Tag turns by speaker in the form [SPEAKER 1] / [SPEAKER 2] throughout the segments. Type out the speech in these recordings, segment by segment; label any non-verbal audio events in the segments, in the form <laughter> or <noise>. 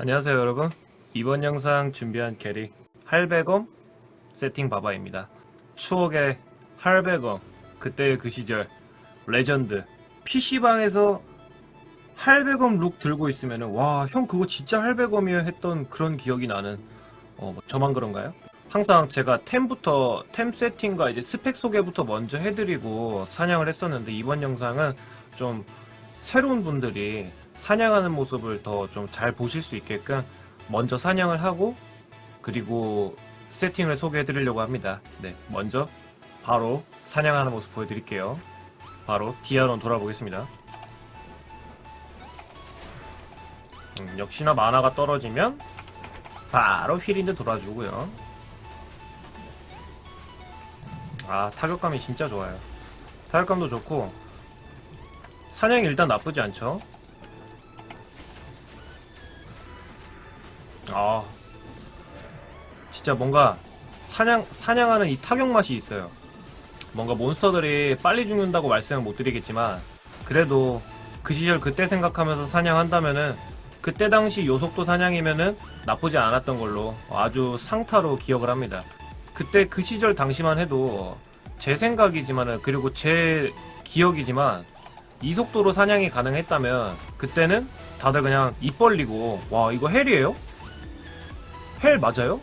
[SPEAKER 1] 안녕하세요 여러분. 이번 영상 준비한 캐릭 할배검 세팅 바바입니다. 추억의 할배검 그때의 그 시절 레전드. PC방에서 할배검 룩 들고 있으면 와 형 그거 진짜 할배검이에요 했던 그런 기억이 나는 어, 뭐 저만 그런가요? 항상 제가 템부터 템 세팅과 이제 스펙 소개부터 먼저 해드리고 사냥을 했었는데 이번 영상은 좀 새로운 분들이 사냥하는 모습을 더 좀 잘 보실 수 있게끔 먼저 사냥을 하고 그리고 세팅을 소개해 드리려고 합니다. 네, 먼저 바로 사냥하는 모습 보여드릴게요. 바로 디아론 돌아보겠습니다. 음, 역시나 만화가 떨어지면 바로 휠인드 돌아주고요. 아 타격감이 진짜 좋아요. 타격감도 좋고 사냥이 일단 나쁘지 않죠. 아 진짜 뭔가 사냥 사냥하는 이 타격 맛이 있어요. 뭔가 몬스터들이 빨리 죽는다고 말씀을 못 드리겠지만 그래도 그 시절 그때 생각하면서 사냥한다면은 그때 당시 요속도 사냥이면은 나쁘지 않았던 걸로 아주 상타로 기억을 합니다. 그때 그 시절 당시만 해도 제 생각이지만은 그리고 제 기억이지만 이 속도로 사냥이 가능했다면 그때는 다들 그냥 입 벌리고 와 이거 헬이에요? 헬 맞아요?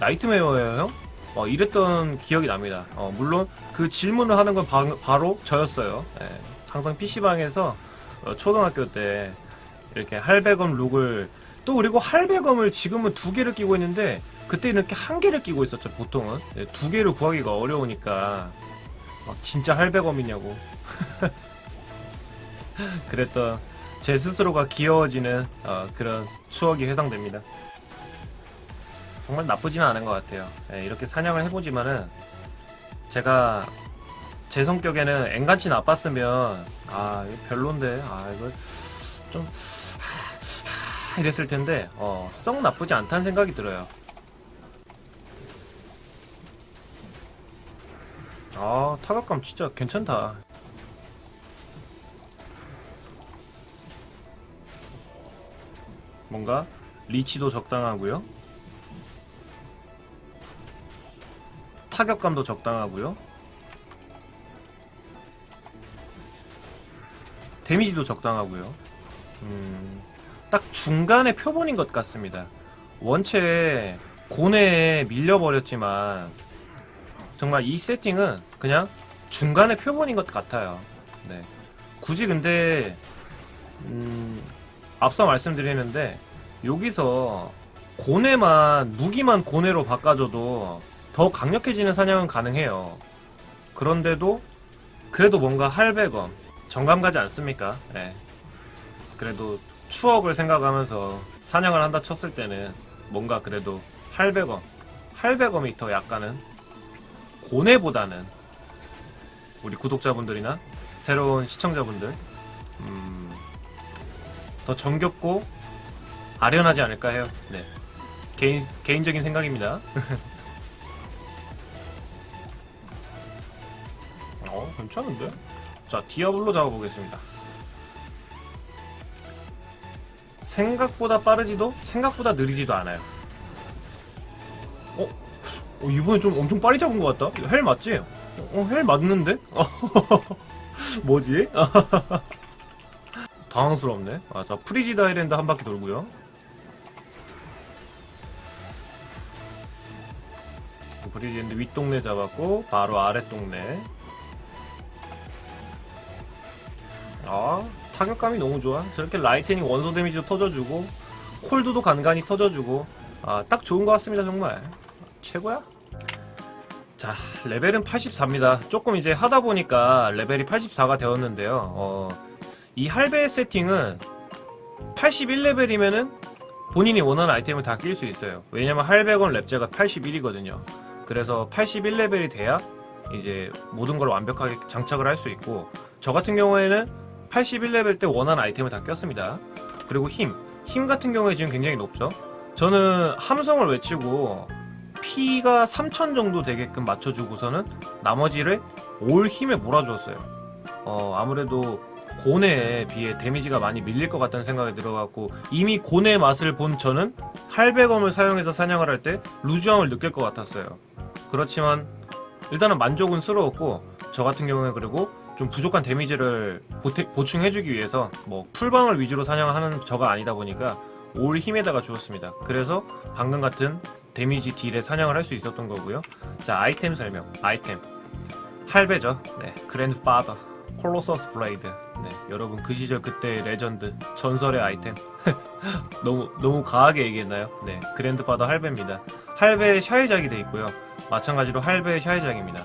[SPEAKER 1] 나이트메어예요 형? 어, 이랬던 기억이 납니다. 어, 물론 그 질문을 하는 건 바, 로 저였어요. 예, 항상 PC방에서 초등학교 때 이렇게 할배검 룩을 또 그리고 할배검을 지금은 두 개를 끼고 있는데 그때 이렇게 한 개를 끼고 있었죠 보통은 예, 두 개를 구하기가 어려우니까 막 진짜 할배검이냐고 <laughs> 그랬던 제 스스로가 귀여워지는 어, 그런 추억이 회상됩니다. 정말 나쁘지는 않은 것 같아요. 예, 이렇게 사냥을 해보지만은 제가 제 성격에는 앵간치 나빴으면 아 이거 별론데 아 이거 좀 하, 하, 이랬을 텐데 어, 썩 나쁘지 않다는 생각이 들어요. 아 타격감 진짜 괜찮다. 뭔가 리치도 적당하고요. 타격감도 적당하고요. 데미지도 적당하고요. 음, 딱 중간의 표본인 것 같습니다. 원체 고뇌에 밀려버렸지만 정말 이 세팅은 그냥 중간의 표본인 것 같아요. 네. 굳이 근데 음, 앞서 말씀드리는데 여기서 고뇌만 무기만 고뇌로 바꿔줘도 더 강력해지는 사냥은 가능해요. 그런데도 그래도 뭔가 할배검 정감 가지 않습니까? 네. 그래도 추억을 생각하면서 사냥을 한다 쳤을 때는 뭔가 그래도 할배검 할배검이 더 약간은 고뇌보다는 우리 구독자분들이나 새로운 시청자분들 음, 더 정겹고 아련하지 않을까 해요. 네. 개인, 개인적인 생각입니다. <laughs> 괜찮은데? 자, 디아블로 잡아보겠습니다. 생각보다 빠르지도 생각보다 느리지도 않아요. 어? 어 이번에 좀 엄청 빨리 잡은 것 같다? 헬 맞지? 어, 헬 맞는데? <laughs> 뭐지? <laughs> 당황스럽네. 아, 자, 프리지드 아일랜드 한 바퀴 돌고요. 프리지드 윗동네 잡았고, 바로 아랫동네. 아, 타격감이 너무 좋아. 저렇게 라이트닝 원소 데미지도 터져주고, 콜드도 간간히 터져주고, 아, 딱 좋은 것 같습니다, 정말. 최고야? 자, 레벨은 84입니다. 조금 이제 하다 보니까 레벨이 84가 되었는데요. 어, 이 할배 세팅은 81레벨이면은 본인이 원하는 아이템을 다 낄 수 있어요. 왜냐면 할배건 랩제가 81이거든요. 그래서 81레벨이 돼야 이제 모든 걸 완벽하게 장착을 할 수 있고, 저 같은 경우에는 81레벨 때 원하는 아이템을 다 꼈습니다. 그리고 힘. 힘 같은 경우에 지금 굉장히 높죠. 저는 함성을 외치고 피가 3000 정도 되게끔 맞춰주고서는 나머지를 올 힘에 몰아주었어요. 어, 아무래도 고뇌에 비해 데미지가 많이 밀릴 것 같다는 생각이 들어갖고 이미 고뇌의 맛을 본 저는 할배검을 사용해서 사냥을 할 때 루즈함을 느낄 것 같았어요. 그렇지만 일단은 만족은 스러웠고 저 같은 경우에 그리고 좀 부족한 데미지를 보태- 보충해주기 위해서 뭐 풀방을 위주로 사냥하는 저가 아니다 보니까 올 힘에다가 주었습니다. 그래서 방금 같은 데미지 딜에 사냥을 할 수 있었던 거고요. 자 아이템 설명. 아이템 할배죠. 네 그랜드 파더 콜로서스 블레이드. 네 여러분 그 시절 그때 레전드 전설의 아이템. <laughs> 너무 너무 과하게 얘기했나요? 네 그랜드 파더 할배입니다. 할배 샤이작이 돼 있고요. 마찬가지로 할배 샤이작입니다.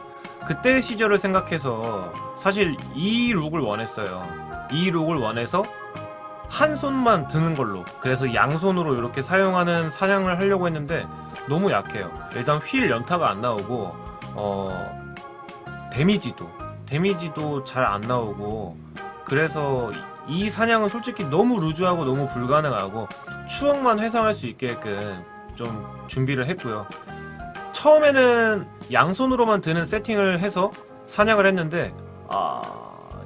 [SPEAKER 1] 그때 시절을 생각해서 사실 이 룩을 원했어요. 이 룩을 원해서 한 손만 드는 걸로 그래서 양손으로 이렇게 사용하는 사냥을 하려고 했는데 너무 약해요. 일단 휠 연타가 안 나오고 어 데미지도 데미지도 잘 안 나오고 그래서 이 사냥은 솔직히 너무 루즈하고 너무 불가능하고 추억만 회상할 수 있게끔 좀 준비를 했고요. 처음에는 양손으로만 드는 세팅을 해서 사냥을 했는데 아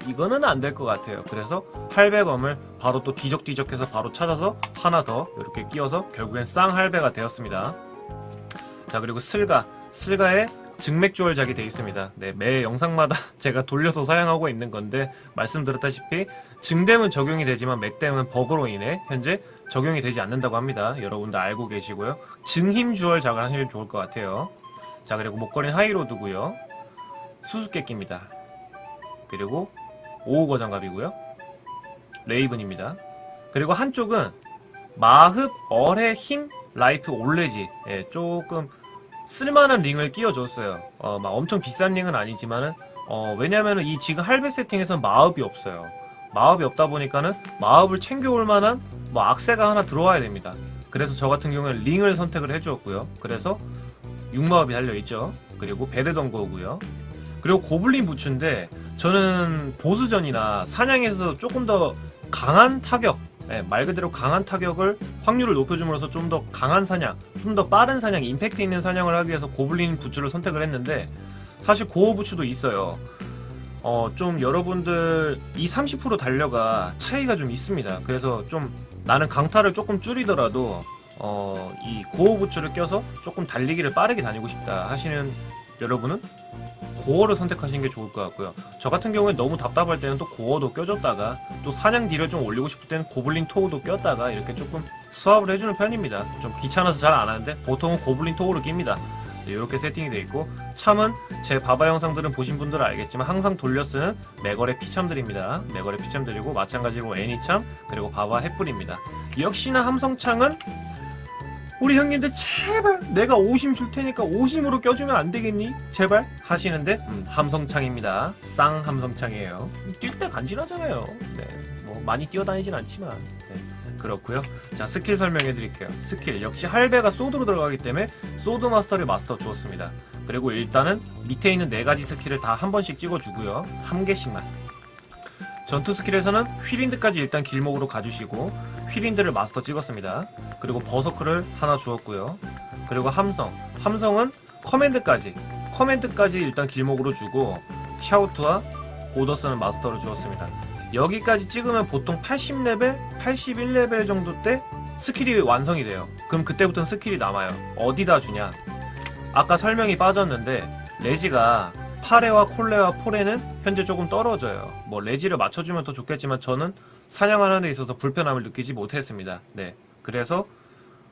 [SPEAKER 1] 이거는 안 될 것 같아요. 그래서 할배검을 바로 또 뒤적뒤적해서 바로 찾아서 하나 더 이렇게 끼워서 결국엔 쌍 할배가 되었습니다. 자 그리고 슬가 슬가에 증맥주얼작이 되어 있습니다. 네, 매 영상마다 <laughs> 제가 돌려서 사용하고 있는 건데 말씀드렸다시피 증댐은 적용이 되지만 맥댐은 버그로 인해 현재 적용이 되지 않는다고 합니다. 여러분들 알고 계시고요. 증힘 주얼작을 하시면 좋을 것 같아요. 자 그리고 목걸이는 하이로드고요. 수수께끼입니다. 그리고 오우거 장갑이고요. 레이븐입니다. 그리고 한쪽은 마흡 얼의 힘 라이프 올레지 예, 조금 쓸만한 링을 끼워줬어요. 어, 막 엄청 비싼 링은 아니지만은 어, 왜냐면은 이 지금 할배 세팅에선 마흡이 없어요. 마흡이 없다 보니까는 마흡을 챙겨올 만한 뭐 악세가 하나 들어와야 됩니다. 그래서 저 같은 경우는 링을 선택을 해주었고요. 그래서 6마흡이 달려있죠. 그리고 베르덩거고요. 그리고 고블린 부츠인데 저는 보스전이나 사냥에서 조금 더 강한 타격, 예, 말 그대로 강한 타격을 확률을 높여줌으로써 좀 더 강한 사냥, 좀 더 빠른 사냥, 임팩트 있는 사냥을 하기 위해서 고블린 부츠를 선택을 했는데 사실 고어 부츠도 있어요. 어, 좀 여러분들 이 30% 달려가 차이가 좀 있습니다. 그래서 좀 나는 강타를 조금 줄이더라도 어, 이 고어 부츠를 껴서 조금 달리기를 빠르게 다니고 싶다 하시는 여러분은 고어를 선택하시는 게 좋을 것 같고요. 저 같은 경우에 너무 답답할 때는 또 고어도 껴줬다가 또 사냥 딜을 좀 올리고 싶을 때는 고블린 토우도 꼈다가 이렇게 조금 수합을 해주는 편입니다. 좀 귀찮아서 잘 안 하는데 보통은 고블린 토우를 낍니다. 이렇게 세팅이 되어 있고 참은 제 바바 영상들은 보신 분들은 알겠지만 항상 돌려 쓰는 맥월의 피참들입니다. 맥월의 피참들이고 마찬가지로 애니참 그리고 바바 햇불입니다. 역시나 함성창은 우리 형님들 제발 내가 오심 줄 테니까 오심으로 껴주면 안 되겠니? 제발 하시는데 음, 함성창입니다. 쌍 함성창이에요. 뛸 때 간지나잖아요. 네, 뭐 많이 뛰어다니진 않지만 네, 그렇고요. 자 스킬 설명해 드릴게요. 스킬 역시 할배가 소드로 들어가기 때문에 소드 마스터를 마스터 주었습니다. 그리고 일단은 밑에 있는 네 가지 스킬을 다 한 번씩 찍어주고요. 한 개씩만. 전투 스킬에서는 휠인드까지 일단 길목으로 가주시고 휠인드를 마스터 찍었습니다. 그리고 버서크를 하나 주었고요. 그리고 함성. 함성은 커맨드까지. 커맨드까지 일단 길목으로 주고 샤우트와 오더스는 마스터를 주었습니다. 여기까지 찍으면 보통 80레벨, 81레벨 정도 때 스킬이 완성이 돼요. 그럼 그때부터는 스킬이 남아요. 어디다 주냐? 아까 설명이 빠졌는데 레지가 파레와 콜레와 포레는 현재 조금 떨어져요. 뭐 레지를 맞춰주면 더 좋겠지만 저는 사냥하는 데 있어서 불편함을 느끼지 못했습니다. 네. 그래서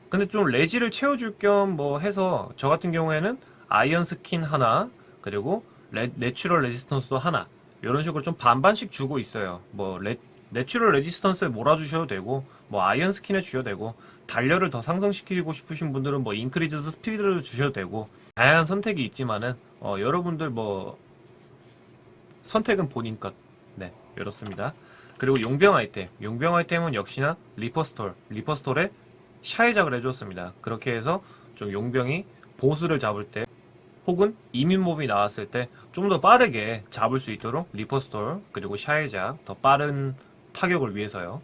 [SPEAKER 1] 근데 좀 레지를 채워줄 겸 뭐 해서 저 같은 경우에는 아이언 스킨 하나 그리고 레, 내추럴 레지스턴스도 하나 이런 식으로 좀 반반씩 주고 있어요. 뭐 레, 내추럴 레지스턴스에 몰아주셔도 되고 뭐 아이언 스킨에 주셔도 되고 단련을 더 상승시키고 싶으신 분들은 뭐 인크리즈 스피드를 주셔도 되고 다양한 선택이 있지만은 어, 여러분들 뭐 선택은 본인 것. 네, 이렇습니다. 그리고 용병 아이템. 용병 아이템은 역시나 리퍼스톨. 리퍼스톨에 샤이작을 해주었습니다. 그렇게 해서 좀 용병이 보스를 잡을 때 혹은 이민몹이 나왔을 때 좀 더 빠르게 잡을 수 있도록 리퍼스톨 그리고 샤이작 더 빠른 타격을 위해서요.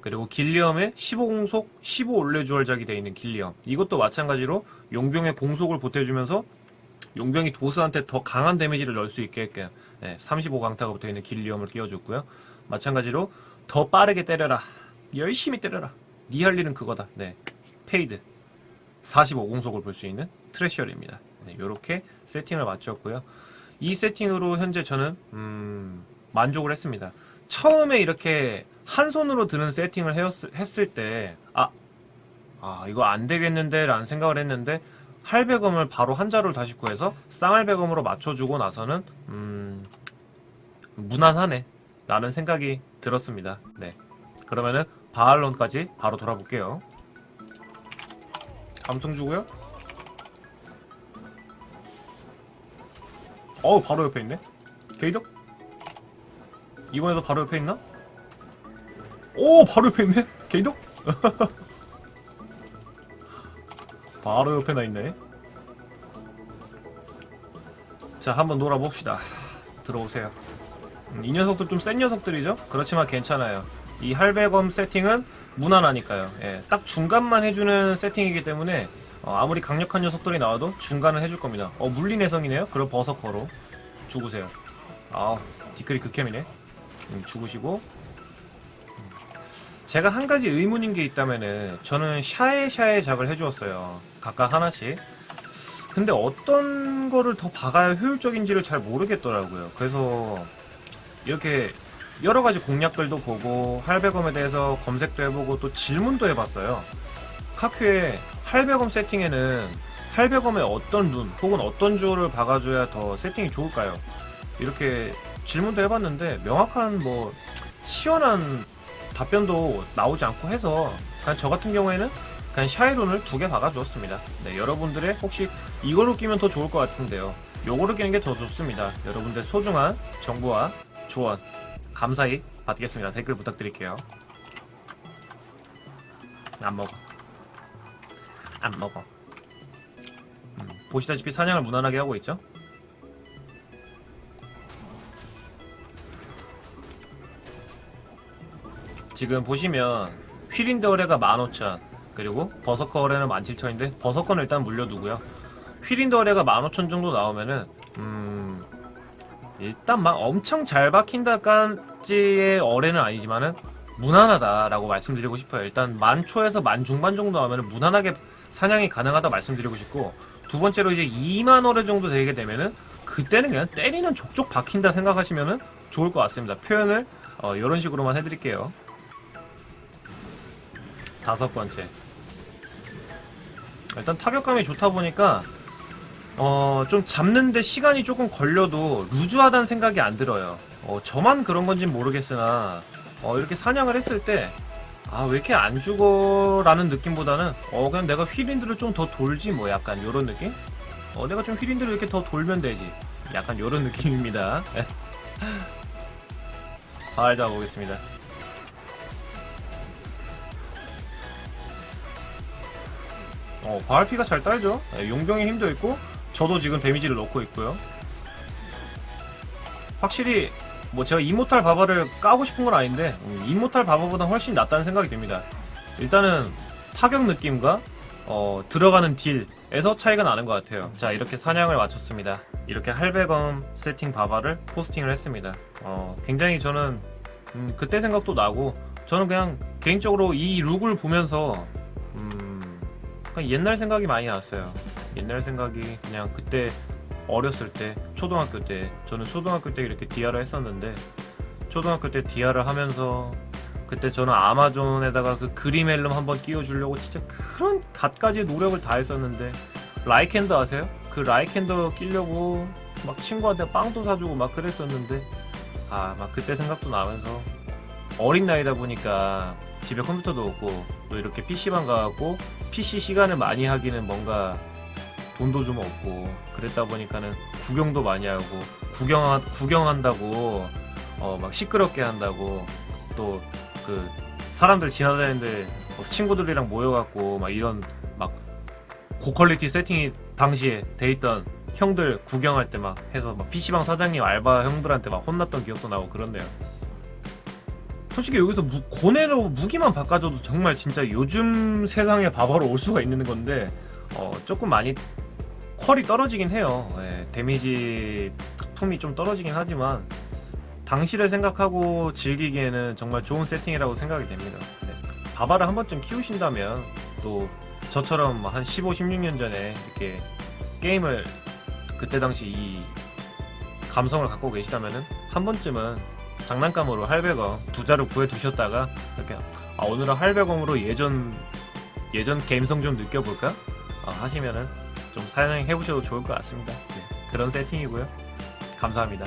[SPEAKER 1] 그리고 길리엄의 15공속 15 올레주얼작이 되어 있는 길리엄. 이것도 마찬가지로 용병의 공속을 보태주면서 용병이 보스한테 더 강한 데미지를 넣을 수 있게끔 35강타가 붙어 있는 길리엄을 끼워줬고요. 마찬가지로 더 빠르게 때려라. 열심히 때려라. 네할 일은 그거다. 네. 페이드. 45공속을 볼 수 있는 트레셔리입니다. 네, 이렇게 세팅을 마쳤고요. 이 세팅으로 현재 저는 음, 만족을 했습니다. 처음에 이렇게 한 손으로 드는 세팅을 해었- 했을 때, 아, 아, 이거 안 되겠는데 라는 생각을 했는데, 할배검을 바로 한 자루를 다시 구해서 쌍할배검으로 맞춰주고 나서는, 음, 무난하네. 라는 생각이 들었습니다. 네. 그러면은, 바알론까지 바로 돌아볼게요. 감성 주고요. 어우, 바로 옆에 있네. 게이덕? 이번에도 바로 옆에 있나? 오 바로 옆에 있네 게이독? <laughs> 바로 옆에 나 있네 자 한번 놀아봅시다 들어오세요 음, 이 녀석도 좀 센 녀석들이죠? 그렇지만 괜찮아요. 이 할배검 세팅은 무난하니까요. 예, 딱 중간만 해주는 세팅이기 때문에 어, 아무리 강력한 녀석들이 나와도 중간은 해줄 겁니다. 어 물리 내성이네요. 그럼 버서커로 죽으세요. 아우 디크리 극혐이네. 음, 죽으시고. 제가 한 가지 의문인 게 있다면은 저는 샤에 샤에 작을 해주었어요. 각각 하나씩. 근데 어떤 거를 더 박아야 효율적인지를 잘 모르겠더라고요. 그래서 이렇게 여러 가지 공략들도 보고 할배검에 대해서 검색도 해보고 또 질문도 해봤어요. 카큐의 할배검 세팅에는 할배검에 어떤 눈 혹은 어떤 주어를 박아줘야 더 세팅이 좋을까요? 이렇게 질문도 해봤는데 명확한 뭐 시원한 답변도 나오지 않고 해서 그냥 저 같은 경우에는 그냥 샤이론을 두 개 박아주었습니다. 네, 여러분들의 혹시 이걸로 끼면 더 좋을 것 같은데요. 요거로 끼는 게 더 좋습니다. 여러분들 소중한 정보와 조언 감사히 받겠습니다. 댓글 부탁드릴게요. 안 먹어. 안 먹어. 음, 보시다시피 사냥을 무난하게 하고 있죠? 지금 보시면 휠인드 어뢰가 15,000 그리고 버서커 어뢰는 17,000인데 버서커는 일단 물려두고요 휠인드 어뢰가 15,000 정도 나오면은 음 일단 막 엄청 잘 박힌다까지의 어뢰는 아니지만은 무난하다라고 말씀드리고 싶어요. 일단 만 초에서 만 중반 정도 나오면은 무난하게 사냥이 가능하다 말씀드리고 싶고 두 번째로 이제 2만 어뢰 정도 되게 되면은 그때는 그냥 때리는 족족 박힌다 생각하시면은 좋을 것 같습니다. 표현을 어, 이런 식으로만 해드릴게요. 다섯 번째. 일단 타격감이 좋다 보니까 어, 좀 잡는데 시간이 조금 걸려도 루즈하다는 생각이 안 들어요. 어, 저만 그런 건진 모르겠으나 어, 이렇게 사냥을 했을 때 아, 왜 이렇게 안 죽어? 라는 느낌보다는 어, 그냥 내가 휠인드를 좀더 돌지 뭐 약간 요런 느낌? 어, 내가 좀 휠인드를 이렇게 더 돌면 되지. 약간 요런 <laughs> 느낌입니다. <laughs> 잘 잡아보겠습니다. 어, 바알피가 잘 딸죠. 네, 용병의 힘도 있고, 저도 지금 데미지를 넣고 있고요. 확실히, 뭐 제가 이모탈 바바를 까고 싶은 건 아닌데, 음, 이모탈 바바보다 훨씬 낫다는 생각이 듭니다. 일단은, 타격 느낌과, 어, 들어가는 딜에서 차이가 나는 것 같아요. 자, 이렇게 사냥을 마쳤습니다. 이렇게 할배검 세팅 바바를 포스팅을 했습니다. 어, 굉장히 저는, 음, 그때 생각도 나고, 저는 그냥 개인적으로 이 룩을 보면서, 음, 그냥 옛날 생각이 많이 났어요. 옛날 생각이 그냥 그때 어렸을 때 초등학교 때 저는 초등학교 때 이렇게 디아를 했었는데 초등학교 때 디아를 하면서 그때 저는 아마존에다가 그 그림 앨범 한번 끼워주려고 진짜 그런 갖가지 노력을 다 했었는데 라이캔더 아세요? 그 라이캔더 끼려고 막 친구한테 빵도 사주고 막 그랬었는데 아 막 그때 생각도 나면서 어린 나이다 보니까 집에 컴퓨터도 없고 또 이렇게 PC방 가고 PC 시간을 많이 하기는 뭔가 돈도 좀 없고 그랬다 보니까는 구경도 많이 하고 구경 구경한다고 어 막 시끄럽게 한다고 또 그 사람들 지나다니는데 막 친구들이랑 모여갖고 막 이런 막 고퀄리티 세팅이 당시에 돼 있던 형들 구경할 때 막 해서 막 PC방 사장님 알바 형들한테 막 혼났던 기억도 나고 그렇네요. 솔직히 여기서 무, 고뇌로 무기만 바꿔줘도 정말 진짜 요즘 세상에 바바로 올 수가 있는 건데 어, 조금 많이 퀄이 떨어지긴 해요. 예, 데미지 품이 좀 떨어지긴 하지만 당시를 생각하고 즐기기에는 정말 좋은 세팅이라고 생각이 됩니다. 네. 바바를 한 번쯤 키우신다면 또 저처럼 한 15, 16년 전에 이렇게 게임을 그때 당시 이 감성을 갖고 계시다면은 한 번쯤은 장난감으로 할배검 두 자루 구해 두셨다가 이렇게 아 오늘은 할배검으로 예전 예전 게임성 좀 느껴볼까 어, 하시면은 좀 사용해 보셔도 좋을 것 같습니다. 네, 그런 세팅이고요. 감사합니다.